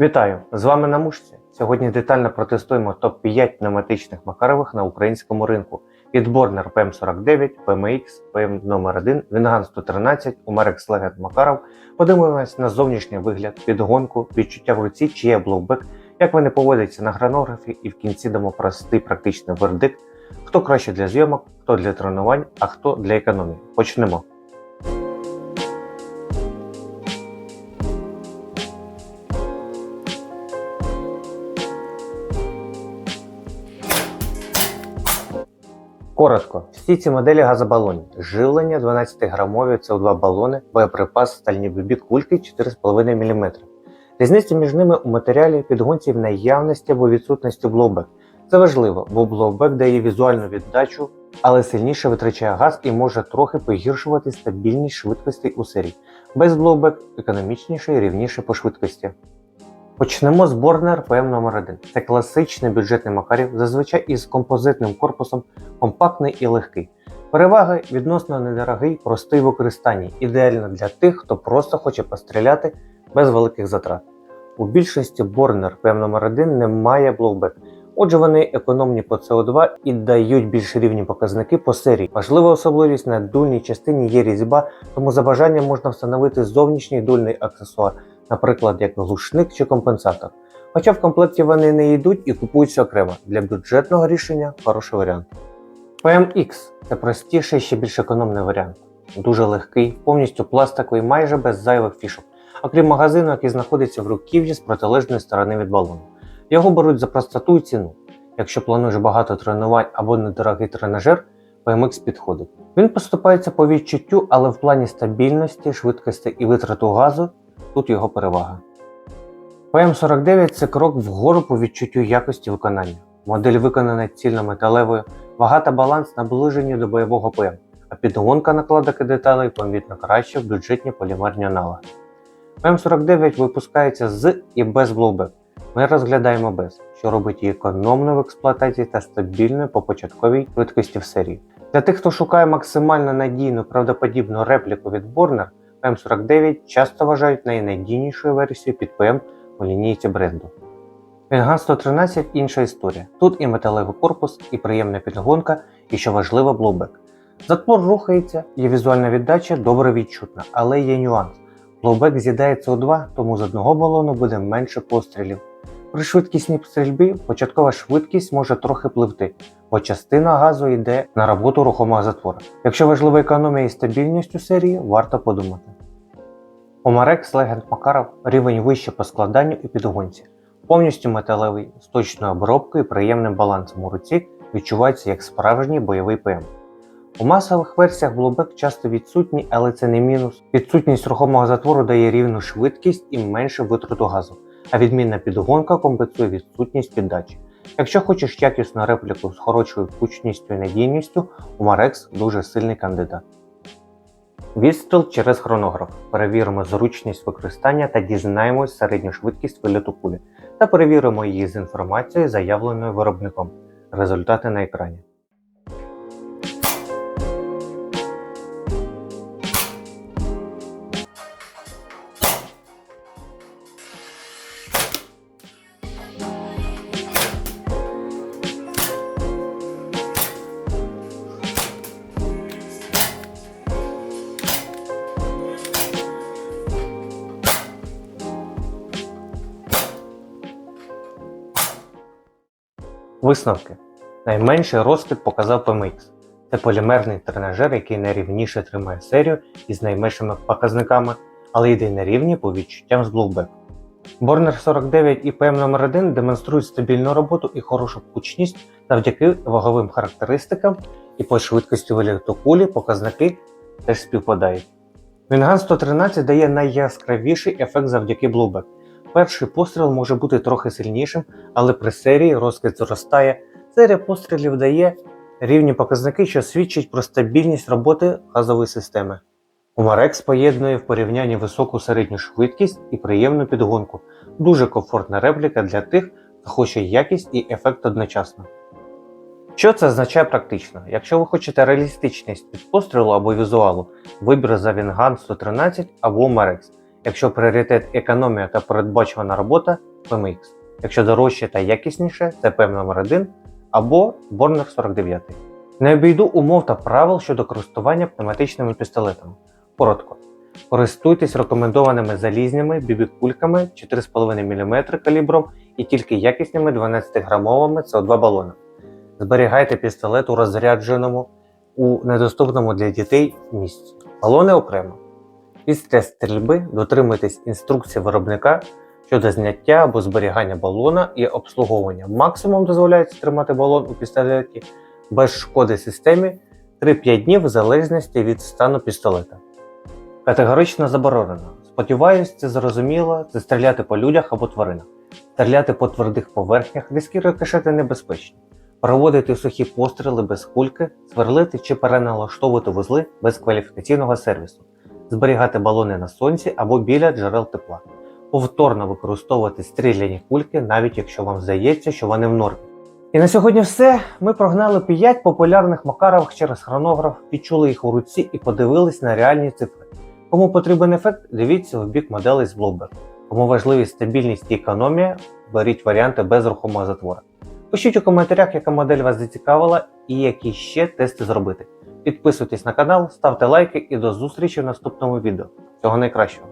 Вітаю! З вами на мушці. Сьогодні детально протестуємо топ-5 пневматичних Макарових на українському ринку. Від Борнер PM49, PMX, PM номер 1 Вінган 113, Умерекс Легет Макаров. Подивимось на зовнішній вигляд, підгонку, відчуття в руці, чи є блоубек, як вони поводяться на гранографі, і в кінці дамо простий практичний вердикт, хто краще для зйомок, хто для тренувань, а хто для економії. Почнемо. Коротко, всі ці моделі газобалонів. Живлення 12-грамові СО2 балони, боєприпас, стальні бібі, кульки 4,5 мм. Різниця між ними у матеріалі підгонці в наявності або відсутності блоубек. Це важливо, бо блоубек дає візуальну віддачу, але сильніше витрачає газ і може трохи погіршувати стабільність швидкостей у серії. Без блоубек економічніше і рівніше по швидкості. Почнемо з Борнер PM номер 1 Це класичний бюджетний Макарів, зазвичай із композитним корпусом, компактний і легкий. Переваги відносно недорогий, простий в використанні, ідеально для тих, хто просто хоче постріляти без великих затрат. У більшості Борнер PM номер 1 немає блоубек, отже вони економні по CO2 і дають більш рівні показники по серії. Важлива особливість на дульній частині є різьба, тому за бажанням можна встановити зовнішній дульний аксесуар наприклад, як глушник чи компенсатор. Хоча в комплекті вони не йдуть і купуються окремо. Для бюджетного рішення хороший варіант. PMX це простіший ще більш економний варіант. Дуже легкий, повністю пластиковий, майже без зайвих фішок, окрім магазину, який знаходиться в руків'ї з протилежної сторони від балону. Його беруть за простоту і ціну. Якщо плануєш багато тренувань або недорогий тренажер, PMX підходить. Він поступається по відчуттю, але в плані стабільності, швидкості і витрату газу тут його перевага. PM49 це крок вгору по відчуттю якості виконання. Модель виконана цільно-металевою, вага та баланс наближені до бойового ПМ, а підгонка накладок і деталей помітно краще в бюджетні полімерні аналоги. PM49 випускається з і без блоубек. Ми розглядаємо без, що робить її економною в експлуатації та стабільною по початковій швидкості в серії. Для тих, хто шукає максимально надійну правдоподібну репліку від Borner, PM49 часто вважають найнадійнішою версією під PM у лінійці бренду. Вінган 113 інша історія. Тут і металевий корпус, і приємна підгонка, і що важливо, блоубек. Затвор рухається, є візуальна віддача добре відчутна, але є нюанс. Блоубек з'їдає СО2, тому з одного балону буде менше пострілів. При швидкісній стрільбі початкова швидкість може трохи пливти, бо частина газу йде на роботу рухомого затвора. Якщо важлива економія і стабільність у серії, варто подумати. Омарекс Legend Макаров рівень вище по складанню і підгонці. Повністю металевий, з точною обробкою і приємним балансом у руці відчувається як справжній бойовий ПМ. У масових версіях блобек часто відсутні, але це не мінус. Відсутність рухомого затвору дає рівну швидкість і менше витрату газу, а відмінна підгонка компенсує відсутність піддачі. Якщо хочеш якісну репліку з хорошою кучністю і надійністю, Умарекс дуже сильний кандидат. Відстріл через хронограф. Перевіримо зручність використання та дізнаємось середню швидкість виліту кулі та перевіримо її з інформацією, заявленою виробником. Результати на екрані. Висновки. Найменший розкид показав PMX. Це полімерний тренажер, який найрівніше тримає серію із найменшими показниками, але йде на рівні по відчуттям з блоубек. Борнер 49 і PM номер 1 демонструють стабільну роботу і хорошу кучність завдяки ваговим характеристикам і по швидкості виліту кулі показники теж співпадають. Вінган 113 дає найяскравіший ефект завдяки блоубек. Перший постріл може бути трохи сильнішим, але при серії розкид зростає. Серія пострілів дає рівні показники, що свідчать про стабільність роботи газової системи. Умарекс поєднує в порівнянні високу середню швидкість і приємну підгонку. Дуже комфортна репліка для тих, хто хоче якість і ефект одночасно. Що це означає практично? Якщо ви хочете реалістичність від пострілу або візуалу, вибір за Вінган 113 або Умарекс. Якщо пріоритет економія та передбачувана робота PMX. Якщо дорожче та якісніше, це PM номер 1 або Борнер 49. Не обійду умов та правил щодо користування пневматичними пістолетами. Коротко. Користуйтесь рекомендованими залізними бібік-кульками 4,5 мм калібром і тільки якісними 12-грамовими СО2 балонами. Зберігайте пістолет у розрядженому у недоступному для дітей місці. Балони окремо. Після стрільби дотримуйтесь інструкції виробника щодо зняття або зберігання балона і обслуговування. Максимум дозволяється тримати балон у пістолеті без шкоди системі 3-5 днів в залежності від стану пістолета. Категорично заборонено. Сподіваюсь, це зрозуміло, це стріляти по людях або тваринах. Стріляти по твердих поверхнях, різкі рикошети небезпечні. Проводити сухі постріли без кульки, сверлити чи переналаштовувати вузли без кваліфікаційного сервісу, зберігати балони на сонці або біля джерел тепла, повторно використовувати стріляні кульки, навіть якщо вам здається, що вони в нормі. І на сьогодні все. Ми прогнали 5 популярних Макарових через хронограф, відчули їх у руці і подивились на реальні цифри. Кому потрібен ефект, дивіться в бік моделей з Bloomberg. Кому важливі стабільність і економія, беріть варіанти без рухомого затвора. Пишіть у коментарях, яка модель вас зацікавила і які ще тести зробити. Підписуйтесь на канал, ставте лайки і до зустрічі в наступному відео. Всього найкращого!